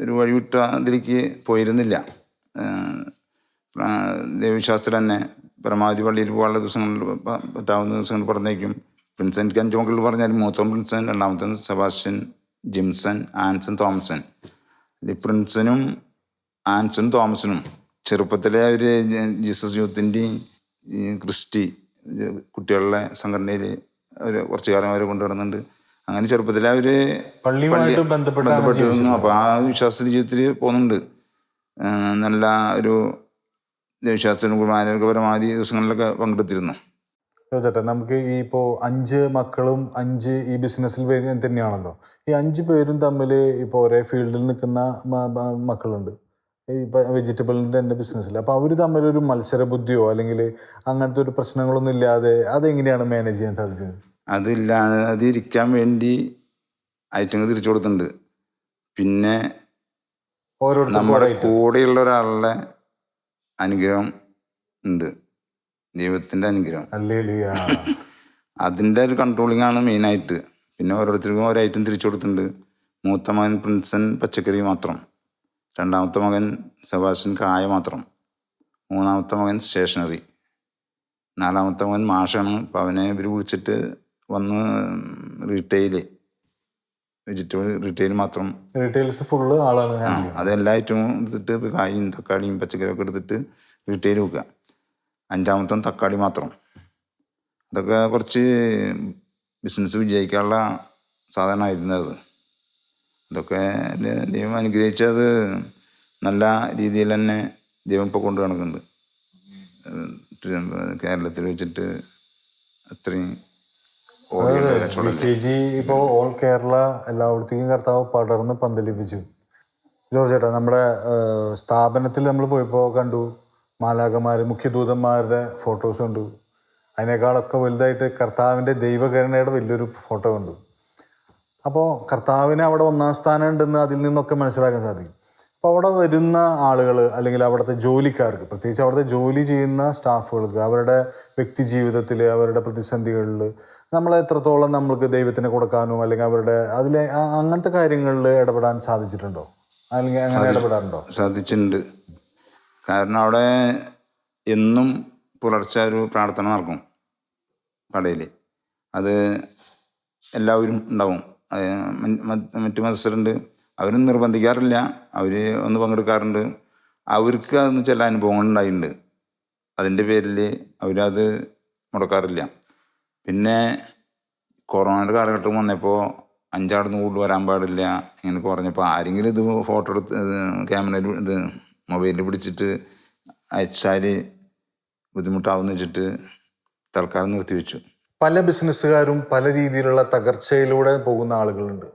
ഒരു വഴിവിട്ട അതിലേക്ക് പോയിരുന്നില്ല. ദൈവവിശ്വാസത്തിൽ തന്നെ പരമാവധി പള്ളിയിൽ പോകാനുള്ള ദിവസങ്ങളിൽ പറ്റാവുന്ന ദിവസങ്ങൾ പറഞ്ഞേക്കും പ്രിൻസൻ എനിക്ക് അഞ്ച് മക്കൾ പറഞ്ഞാൽ മൂത്തം പ്രിൻസൻ രണ്ടാമത്തെ സെബാസ്റ്റ്യൻ ജിംസൺ ആൻസൺ തോമസൺ. ഈ പ്രിൻസനും ആൻസൺ തോമസനും ചെറുപ്പത്തിലെ അവർ ജീസസ് യൂത്തിന്റെയും ക്രിസ്റ്റി കുട്ടികളുടെ സംഘടനയിൽ അവർ കുറച്ച് കാലം അവരെ കൊണ്ടുവരുന്നുണ്ട്. അങ്ങനെ ചെറുപ്പത്തിൽ അവർ
പള്ളിയുമായിട്ട്
ബന്ധപ്പെട്ടിരുന്നു. അപ്പൊ ആ വിശ്വാസത്തിന്റെ ജീവിതത്തിൽ പോകുന്നുണ്ട്. നല്ല ഒരു വിശ്വാസത്തിനും കുർബാനയൊക്കെ പരമാവധി ദിവസങ്ങളിലൊക്കെ പങ്കെടുത്തിരുന്നു.
ചേട്ടാ നമുക്ക് ഈ ഇപ്പോൾ അഞ്ച് മക്കളും അഞ്ച് ഈ ബിസിനസ്സിൽ തന്നെയാണല്ലോ. ഈ അഞ്ച് പേരും തമ്മിൽ ഇപ്പോൾ ഒരേ ഫീൽഡിൽ നിൽക്കുന്ന മക്കളുണ്ട്. ഈ വെജിറ്റബിളിന്റെ തന്നെ ബിസിനസ്സിൽ അപ്പോൾ അവർ തമ്മിലൊരു മത്സര ബുദ്ധിയോ അല്ലെങ്കിൽ അങ്ങനത്തെ ഒരു പ്രശ്നങ്ങളൊന്നും ഇല്ലാതെ അതെങ്ങനെയാണ് മാനേജ് ചെയ്യാൻ സാധിച്ചത്?
അതില്ലാതെ അത് വേണ്ടി ഐറ്റങ്ങൾ തിരിച്ചു കൊടുത്തിട്ടുണ്ട്. പിന്നെ നമ്മുടെ. കൂടെയുള്ള ഒരാളുടെ അനുഗ്രഹം ഉണ്ട്. ദൈവത്തിന്റെ അനുഗ്രഹം. അതിന്റെ ഒരു കൺട്രോളിംഗ് ആണ് മെയിൻ ആയിട്ട്. പിന്നെ ഓരോരുത്തർക്കും ഓരോ ഐറ്റം തിരിച്ചു കൊടുത്തിട്ടുണ്ട്. മൂത്ത മകൻ പ്രിൻസൻ പച്ചക്കറി മാത്രം. രണ്ടാമത്തെ മകൻ സെബാസ്റ്റ്യൻ കായ മാത്രം. മൂന്നാമത്തെ മകൻ സ്റ്റേഷനറി. നാലാമത്തെ മകൻ മാഷാണ്. അപ്പം അവനെ ഇവർ വിളിച്ചിട്ട് വന്ന് റീറ്റെയിൽ വെജിറ്റബിൾ റീറ്റെയിൽ മാത്രം.
റീറ്റെയിൽസ് ഫുള്ള് ആളാണ്
അതെല്ലാ ഐറ്റവും എടുത്തിട്ട് കായും തക്കാളിയും പച്ചക്കറിയും ഒക്കെ എടുത്തിട്ട് റീറ്റെയിൽ വെക്കുക. അഞ്ചാമത്തെ തക്കാളി മാത്രം. അതൊക്കെ കുറച്ച് ബിസിനസ് വിജയിക്കാനുള്ള സാധനമായിരുന്നു അത്. ഇതൊക്കെ ല- ദൈവം അനുഗ്രഹിച്ചത് നല്ല രീതിയിൽ തന്നെ ദൈവം ഇപ്പോൾ കൊണ്ടു നടക്കുന്നുണ്ട് കേരളത്തിൽ വെച്ചിട്ട് അത്രയും
കെ ജി ഇപ്പോൾ ഓൾ കേരള എല്ലായിടത്തേക്കും കർത്താവ് പടർന്ന് പന്തലിപ്പിച്ചു. ജോർജ് ചേട്ടാ നമ്മുടെ സ്ഥാപനത്തിൽ നമ്മൾ പോയപ്പോൾ കണ്ടു മാലാകന്മാർ മുഖ്യദൂതന്മാരുടെ ഫോട്ടോസ് കണ്ടു. അതിനേക്കാളൊക്കെ വലുതായിട്ട് കർത്താവിന്റെ ദൈവകരുണയുടെ വലിയൊരു ഫോട്ടോ കണ്ടു. അപ്പോൾ കർത്താവിന് അവിടെ ഒന്നാം സ്ഥാനം ഉണ്ടെന്ന് അതിൽ നിന്നൊക്കെ മനസ്സിലാക്കാൻ സാധിക്കും. അപ്പോൾ അവിടെ വരുന്ന ആളുകൾ അല്ലെങ്കിൽ അവിടുത്തെ ജോലിക്കാർക്ക് പ്രത്യേകിച്ച് അവിടുത്തെ ജോലി ചെയ്യുന്ന സ്റ്റാഫുകൾക്ക് അവരുടെ വ്യക്തി ജീവിതത്തിൽ അവരുടെ പ്രതിസന്ധികളിൽ നമ്മൾ എത്രത്തോളം നമ്മൾക്ക് ദൈവത്തിന് കൊടുക്കാനോ അല്ലെങ്കിൽ അവരുടെ അതിലെ അങ്ങനത്തെ കാര്യങ്ങളിൽ ഇടപെടാൻ സാധിച്ചിട്ടുണ്ടോ? അല്ലെങ്കിൽ അങ്ങനെ ഇടപെടാറുണ്ടോ?
സാധിച്ചിട്ടുണ്ട്. കാരണം അവിടെ എന്നും പുലർച്ചെ ഒരു പ്രാർത്ഥന നടക്കും കടയിൽ അത് എല്ലാവരും ഉണ്ടാവും. മറ്റു മത്സരമുണ്ട് അവരും നിർബന്ധിക്കാറില്ല. അവർ ഒന്ന് പങ്കെടുക്കാറുണ്ട്. അവർക്ക് അതൊന്ന് ചില അനുഭവങ്ങൾ ഉണ്ടായിട്ടുണ്ട്. അതിന്റെ പേരിൽ അവരത് മുടക്കാറില്ല. പിന്നെ കൊറോണയുടെ കാലഘട്ടം വന്നപ്പോൾ അഞ്ചാടുന്ന് കൂടുതൽ വരാൻ പാടില്ല. ഇങ്ങനെ കുറഞ്ഞപ്പോൾ ആരെങ്കിലും ഇത് ഫോട്ടോ എടുത്ത് ക്യാമറയിൽ ഇത് മൊബൈലിൽ പിടിച്ചിട്ട് അയച്ചാൽ ബുദ്ധിമുട്ടാവുമെന്ന് വെച്ചിട്ട് തൽക്കാലം നിർത്തിവെച്ചു.
പല ബിസിനസ്സുകാരും പല രീതിയിലുള്ള തകർച്ചയിലൂടെ പോകുന്ന ആളുകളുണ്ട്.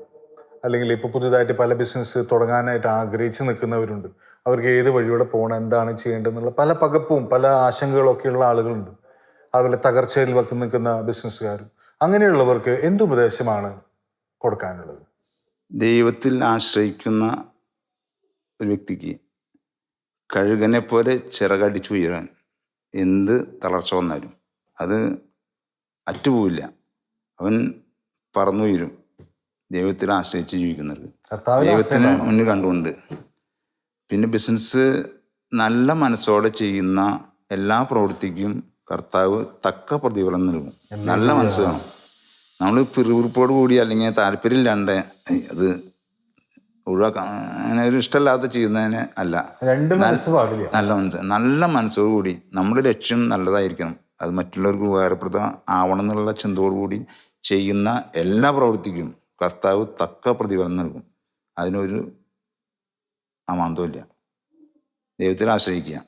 അല്ലെങ്കിൽ ഇപ്പോൾ പുതുതായിട്ട് പല ബിസിനസ് തുടങ്ങാനായിട്ട് ആഗ്രഹിച്ച് നിൽക്കുന്നവരുണ്ട്. അവർക്ക് ഏത് വഴിയൂടെ പോകണം എന്താണ് ചെയ്യേണ്ടതെന്നുള്ള പല പകപ്പും പല ആശങ്കകളൊക്കെയുള്ള ആളുകളുണ്ട്. അതുപോലെ തകർച്ചയിൽ വെക്ക് നിൽക്കുന്ന ബിസിനസ്സുകാരും അങ്ങനെയുള്ളവർക്ക് എന്തുപദേശമാണ് കൊടുക്കാനുള്ളത്?
ദൈവത്തിൽ ആശ്രയിക്കുന്ന ഒരു വ്യക്തിക്ക് കഴുകനെ പോലെ ചിറകടിച്ചു ഉയരാൻ എന്ത് തളർച്ച വന്നാലും അത് അറ്റുപോവില്ല. അവൻ പറന്നുയരും. ദൈവത്തിൽ ആശ്രയിച്ച് ജീവിക്കുന്നത്. ദൈവത്തിന് മുന്നിൽ കണ്ടുകൊണ്ട്. പിന്നെ ബിസിനസ് നല്ല മനസ്സോടെ ചെയ്യുന്ന എല്ലാ പ്രവൃത്തിക്കും കർത്താവ് തക്ക പ്രതിഫലം നൽകും. നല്ല മനസ്സ് വേണം നമ്മൾ പിറുപിറുപ്പോട് കൂടി അല്ലെങ്കിൽ താല്പര്യമില്ലാണ്ട് ഇല്ലാണ്ട് അത് ഒഴിവാക്കാൻ അങ്ങനെ ഒരു ഇഷ്ടമല്ലാത്ത ചെയ്യുന്നതിന് അല്ല.
രണ്ട് മനസ്സ് പാടില്ല.
നല്ല മനസ്സ് കൂടി മനസ്സോടുകൂടി നമ്മുടെ ലക്ഷ്യം നല്ലതായിരിക്കണം. അത് മറ്റുള്ളവർക്ക് ഉപകാരപ്രദം ആവണം എന്നുള്ള ചിന്തയോടുകൂടി ചെയ്യുന്ന എല്ലാ പ്രവൃത്തിക്കും കർത്താവ് തക്ക പ്രതിഫലം നൽകും. അതിനൊരു അമാന്തമില്ല ദൈവത്തിൽ ആശ്രയിക്കുക.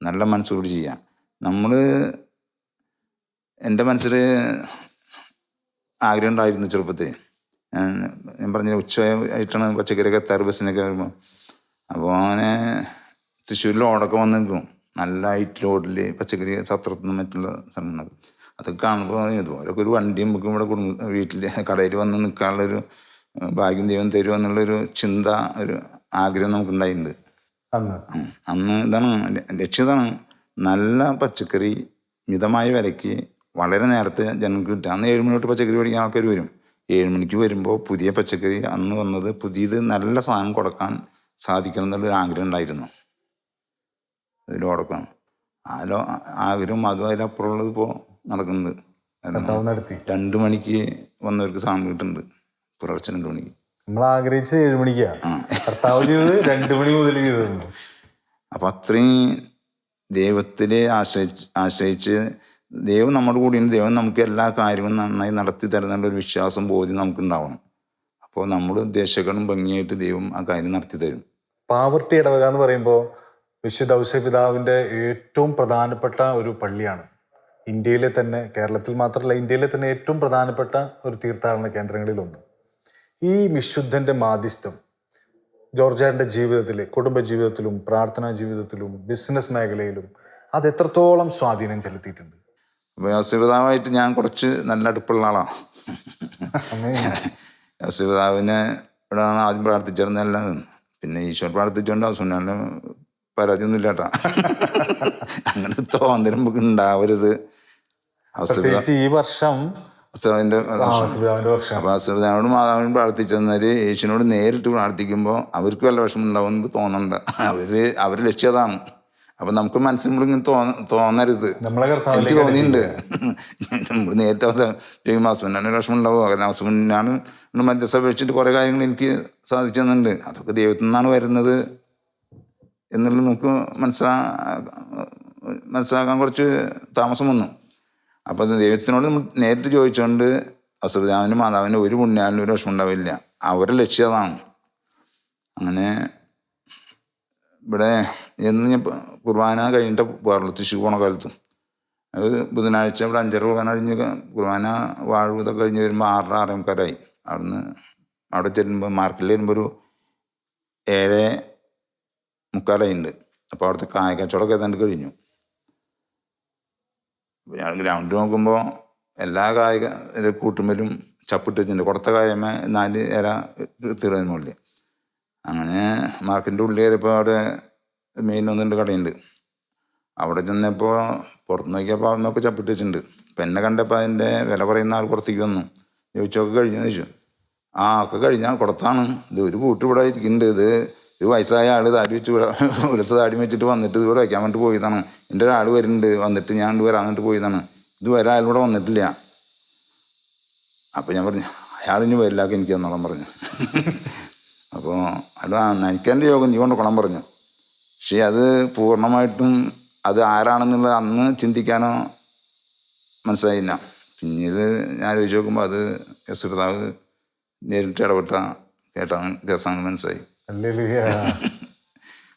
നല്ല മനസ്സോട് ചെയ്യുക. നമ്മൾ എന്റെ മനസ്സിൽ ആഗ്രഹം ഉണ്ടായിരുന്നു ചെറുപ്പത്തിൽ ഞാൻ ഞാൻ പറഞ്ഞ ഉച്ചയായിട്ടാണ് പച്ചക്കറിയൊക്കെ എത്താറ് ബസ്സിനൊക്കെ വരുമ്പോൾ അപ്പോൾ അങ്ങനെ തൃശ്ശൂരിൽ ഓടൊക്കെ വന്ന് നിൽക്കും നല്ല ഹൈറ്റ് ലോഡിൽ പച്ചക്കറി സത്രത്തിൽ നിന്നും മറ്റുള്ള സ്ഥലങ്ങളൊക്കെ. അതൊക്കെ കാണുമ്പോൾ ഇതുപോലൊക്കെ ഒരു വണ്ടി നമുക്ക് ഇവിടെ കുടുംബ വീട്ടിൽ കടയിൽ വന്ന് നിൽക്കാനുള്ളൊരു ഭാഗ്യം ദൈവം തരുമോ എന്നുള്ളൊരു ചിന്ത ഒരു ആഗ്രഹം നമുക്കുണ്ടായിട്ടുണ്ട്.
അന്ന്.
അന്ന് ഇതാണ് ല- ലക്ഷ്യം ഇതാണ്. നല്ല പച്ചക്കറി മിതമായ വിലയ്ക്ക് വളരെ നേരത്തെ ജനങ്ങൾക്ക് കിട്ടുക അന്ന് ഏഴ് മണി തൊട്ട് പച്ചക്കറി മേടിക്കാൻ ആൾക്കാർ വരും. ഏഴ് മണിക്ക് വരുമ്പോൾ പുതിയ പച്ചക്കറി അന്ന് വന്നത് പുതിയത് നല്ല സാധനം കൊടുക്കാൻ സാധിക്കണം എന്നുള്ളൊരു ആഗ്രഹം ഉണ്ടായിരുന്നു. അതിൽ കൊടുക്കണം. ആലോ ആഗ്രഹം അതും അതിലപ്പുറമുള്ളത് ഇപ്പോൾ നടക്കുന്നുണ്ട്.
നടത്തി.
രണ്ട് മണിക്ക് വന്നവർക്ക് സാധനം കിട്ടുന്നുണ്ട്. പുലർച്ചെ രണ്ട് മണിക്ക്.
നമ്മൾ ആഗ്രഹിച്ച് ഏഴ് മണിക്കാണ്. കർത്താവ് ചെയ്തത് രണ്ട് മണി മുതൽ ചെയ്തതെന്ന്.
അപ്പം അത്രയും ദൈവത്തിലെ ആശ്രയിച്ച് ആശ്രയിച്ച് ദൈവം നമ്മുടെ കൂടെയുണ്ട് ദൈവം നമുക്ക് എല്ലാ കാര്യവും നന്നായി നടത്തി തരുന്നുള്ള ഒരു വിശ്വാസം ബോധ്യം നമുക്ക് ഉണ്ടാവണം അപ്പോൾ നമ്മൾ ഉദ്ദേശങ്ങളും ഭംഗിയായിട്ട് ദൈവം ആ കാര്യം നടത്തി തരും.
പാവർട്ടി ഇടവക എന്ന് പറയുമ്പോൾ വിശുദ്ധ ഔസപിതാവിന്റെ ഏറ്റവും പ്രധാനപ്പെട്ട ഒരു പള്ളിയാണ്. ഇന്ത്യയിലെ തന്നെ കേരളത്തിൽ മാത്രമല്ല ഇന്ത്യയിലെ തന്നെ ഏറ്റവും പ്രധാനപ്പെട്ട ഒരു തീർത്ഥാടന കേന്ദ്രങ്ങളിലൊന്ന്. ഈ വിശുദ്ധന്റെ മാധ്യസ്ഥം ജോർജാന്റെ ജീവിതത്തിൽ കുടുംബ ജീവിതത്തിലും പ്രാർത്ഥനാ ജീവിതത്തിലും ബിസിനസ് മേഖലയിലും അത് എത്രത്തോളം സ്വാധീനം ചെലുത്തിയിട്ടുണ്ട്?
യാസിപിതാവായിട്ട് ഞാൻ കുറച്ച് നല്ല അടുപ്പുള്ള ആളാണ്. യാസിപിതാവിനെ ഇവിടെയാണ് ആദ്യം പ്രാർത്ഥിച്ചിരുന്നതെല്ലാം പിന്നെ ഈശ്വർ പ്രാർത്ഥിച്ചുകൊണ്ട് അവസാനം പരാതിയൊന്നും ഇല്ല കേട്ടാ അങ്ങനെ തോന്നലും ഉണ്ടാവരുത്.
ഈ വർഷം
അപ്പൊ അസുരനായോടും മാതാവിനോട് പ്രാർത്ഥിച്ചെന്നാൽ യേശുവിനോട് നേരിട്ട് പ്രാർത്ഥിക്കുമ്പോൾ അവർക്ക് വല്ല വിഷമം ഉണ്ടാവും തോന്നണ്ട. അവർ അവർ ലക്ഷ്യതാണ് അപ്പൊ നമുക്ക് മനസ്സിൽ ഇങ്ങനെ തോന്ന തോന്നരുത്. എനിക്ക് തോന്നിയിട്ടുണ്ട്. നമ്മൾ നേരിട്ട് അവസാനം ചെയ്യുമ്പോൾ ഹസ്ബൻഡിന് വിഷമം ഉണ്ടാവും. കാരണം ഹസ്ബൻഡിനാണ് മധ്യസ്ഥ അപേക്ഷിച്ചിട്ട് കുറെ കാര്യങ്ങൾ എനിക്ക് സാധിച്ചു തന്നിട്ടുണ്ട് അതൊക്കെ ദൈവത്തിൽ നിന്നാണ് വരുന്നത് എന്നുള്ളത് നമുക്ക് മനസ്സിലാ മനസ്സിലാക്കാൻ കുറച്ച് താമസം വന്നു. അപ്പോൾ അത് ദൈവത്തിനോട് നേരിട്ട് ചോദിച്ചുകൊണ്ട് അസുരദാവിനും മാതാവിനും ഒരു പുണ്യാലും ഒരു വിഷമം ഉണ്ടാവില്ല അവരുടെ ലക്ഷ്യം അതാണ്. അങ്ങനെ ഇവിടെ എന്ന് ഞാൻ കുർബാന കഴിഞ്ഞിട്ട് പോകാറുള്ളൂ. തൃശ്ശൂർ പോണ കാലത്തും. അത് ബുധനാഴ്ച ഇവിടെ അഞ്ചര കുർബാന കഴിഞ്ഞ് കുർബാന വാഴുതൊക്കെ കഴിഞ്ഞ് വരുമ്പോൾ ആറര ആറേമുക്കാരായി അവിടുന്ന് അവിടെ ചെല്ലുമ്പോൾ മാർക്കറ്റിൽ വരുമ്പോൾ ഒരു ഏഴ് മുക്കാലായിട്ടുണ്ട് അപ്പോൾ അവിടുത്തെ കായ കച്ചവടമൊക്കെ ഏതാണ്ട് കഴിഞ്ഞു. ഞാൻ ഗ്രൗണ്ട് നോക്കുമ്പോൾ എല്ലാ കായിക കൂട്ടുമ്പലും ചപ്പിട്ട് വെച്ചിട്ടുണ്ട്. കൊടുത്ത കായമേ നാല് ഇല തീർന്നതിന് മുകളിൽ അങ്ങനെ മാർക്കിന്റെ ഉള്ളിൽ കയറിയപ്പോൾ അവിടെ മെയിൻ ഒന്നുണ്ട് കടയുണ്ട് അവിടെ ചെന്നപ്പോൾ പുറത്ത് നോക്കിയപ്പോൾ അവിടുന്നൊക്കെ ചപ്പിട്ട് വെച്ചിട്ടുണ്ട്. അപ്പം എന്നെ കണ്ടപ്പോൾ അതിന്റെ വില പറയുന്ന ആൾ പുറത്തേക്ക് വന്നു. ചോദിച്ചൊക്കെ കഴിഞ്ഞു? ചോദിച്ചു. ആ ഒക്കെ കഴിഞ്ഞാൽ കൊടുത്താണ്. ഇത് ഒരു കൂട്ട് ഇവിടെ ഇരിക്കുന്നുണ്ട്. ഇത് ഒരു വയസ്സായ ആൾ താടി വെച്ച് ഇവിടെ ഒരുത്ത താടി വെച്ചിട്ട് വന്നിട്ട് ഇത് ഇവിടെ വയ്ക്കാൻ വേണ്ടി പോയതാണ്. എന്റെ ഒരാൾ വരുന്നുണ്ട് വന്നിട്ട് ഞാൻ ഇത് വരാൻ വേണ്ടി പോയതാണ്. ഇത് വരെ അയാൾ ഇവിടെ വന്നിട്ടില്ല. അപ്പോൾ ഞാൻ പറഞ്ഞു അയാൾ ഇനി വരില്ലാക്കി എനിക്ക് തന്നോളം പറഞ്ഞു. അപ്പോൾ അല്ല നയിക്കാന്റെ യോഗം നീ കൊണ്ട് കൊണം പറഞ്ഞു. പക്ഷേ അത് പൂർണമായിട്ടും അത് ആരാണെന്നുള്ളത് അന്ന് ചിന്തിക്കാനോ മനസ്സിലായില്ല. പിന്നീട് ഞാൻ ചോദിച്ചു നോക്കുമ്പോൾ അത് യസുരതാവ് നേരിട്ട് ഇടപെട്ട കേട്ടാണ് രസമാണ് മനസ്സിലായി.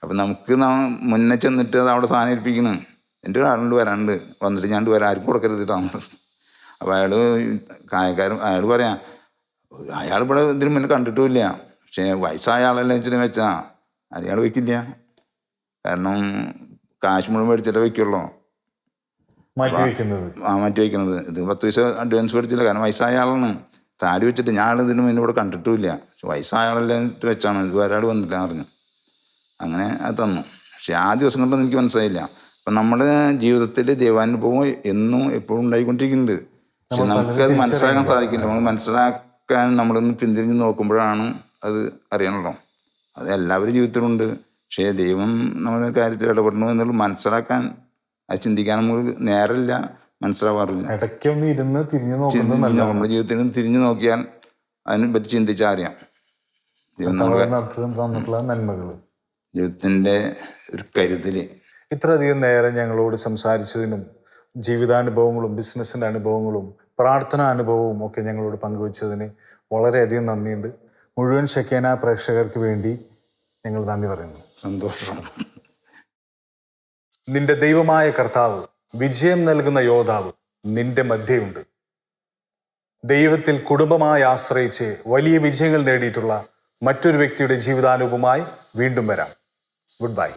അപ്പം നമുക്ക് ന- മുന്നേ ചെന്നിട്ട് അത് അവിടെ സാധനം ഏൽപ്പിക്കണം എന്റെ ഒരാളുണ്ട് വരാണ്ട് വന്നിട്ട് ഞാൻ വരാം ആർക്കും കൊടുക്കരുതിട്ടാണ് അപ്പോൾ അയാൾ കായക്കാരൻ അയാൾ പറയാം അയാൾ ഇവിടെ ഇതിന് മുന്നേ കണ്ടിട്ടുമില്ല. പക്ഷേ വയസ്സായ ആളല്ലേ വെച്ചിട്ട് വെച്ചാ. അയാൾ വെക്കില്ല. കാരണം കാശ് മുഴുവൻ മേടിച്ചിട്ടേ വെക്കുള്ളൂ.
മാറ്റി വെക്കുന്നത്.
ആ മാറ്റി വയ്ക്കുന്നത് ഇത് പത്ത് പൈസ അഡ്വാൻസ് മേടിച്ചില്ല. കാരണം വയസ്സായ ആളാണ്. താടി വെച്ചിട്ട് ഞാൻ ഇതിന് എന്നോട് ഇവിടെ കണ്ടിട്ടുമില്ല. പക്ഷെ വയസ്സായ ആളല്ലേ എന്നിട്ട് വെച്ചാണ് ഇതുവരെ ആൾ വന്നില്ല അറിഞ്ഞു അങ്ങനെ അത് തന്നു. പക്ഷെ ആ ദിവസം കൊണ്ടൊന്നും എനിക്ക് മനസ്സിലായില്ല. അപ്പം നമ്മുടെ ജീവിതത്തിൽ ദൈവാനുഭവം എന്നും എപ്പോഴും ഉണ്ടായിക്കൊണ്ടിരിക്കുന്നുണ്ട്. പക്ഷെ നമുക്കത് മനസ്സിലാക്കാൻ സാധിക്കില്ല. നമ്മൾ മനസ്സിലാക്കാൻ നമ്മളൊന്ന് പിന്തിരിഞ്ഞ് നോക്കുമ്പോഴാണ് അത് അറിയണല്ലോ. അത് എല്ലാവരും ജീവിതത്തിലുണ്ട്. പക്ഷേ ദൈവം നമ്മുടെ കാര്യത്തിൽ ഇടപെടണു എന്നുള്ളത് മനസ്സിലാക്കാൻ അത് ചിന്തിക്കാൻ നമുക്ക് നേരമില്ല. മനസ്സിലാവാറില്ല.
ഇടയ്ക്കൊന്ന് ഇരുന്ന് തിരിഞ്ഞു നോക്കുന്നത് നല്ല
നമ്മുടെ ജീവിതത്തിൽ നിന്ന് തിരിഞ്ഞു നോക്കിയാൽ അതിനെ പറ്റി ചിന്തിച്ചാൽ അറിയാം.
തന്നിട്ടുള്ള നന്മകൾ
ജീവിതത്തിന്റെ ഒരു കരുതൽ.
ഇത്രയധികം നേരം ഞങ്ങളോട് സംസാരിച്ചതിനും ജീവിതാനുഭവങ്ങളും ബിസിനസ്സിന്റെ അനുഭവങ്ങളും പ്രാർത്ഥനാ അനുഭവവും ഒക്കെ ഞങ്ങളോട് പങ്കുവച്ചതിന് വളരെയധികം നന്ദിയുണ്ട്. മുഴുവൻ ഷെക്കേന പ്രേക്ഷകർക്ക് വേണ്ടി ഞങ്ങൾ നന്ദി പറയുന്നു.
സന്തോഷം.
നിന്റെ ദൈവമായ കർത്താവ് വിജയം നൽകുന്ന യോദ്ധാവ് നിന്റെ മധ്യയുണ്ട്. ദൈവത്തിൽ കുടുംബമായി ആശ്രയിച്ച് വലിയ വിജയങ്ങൾ നേടിയിട്ടുള്ള മറ്റൊരു വ്യക്തിയുടെ ജീവിതാനുഭവമായി വീണ്ടും വരാം. Good bye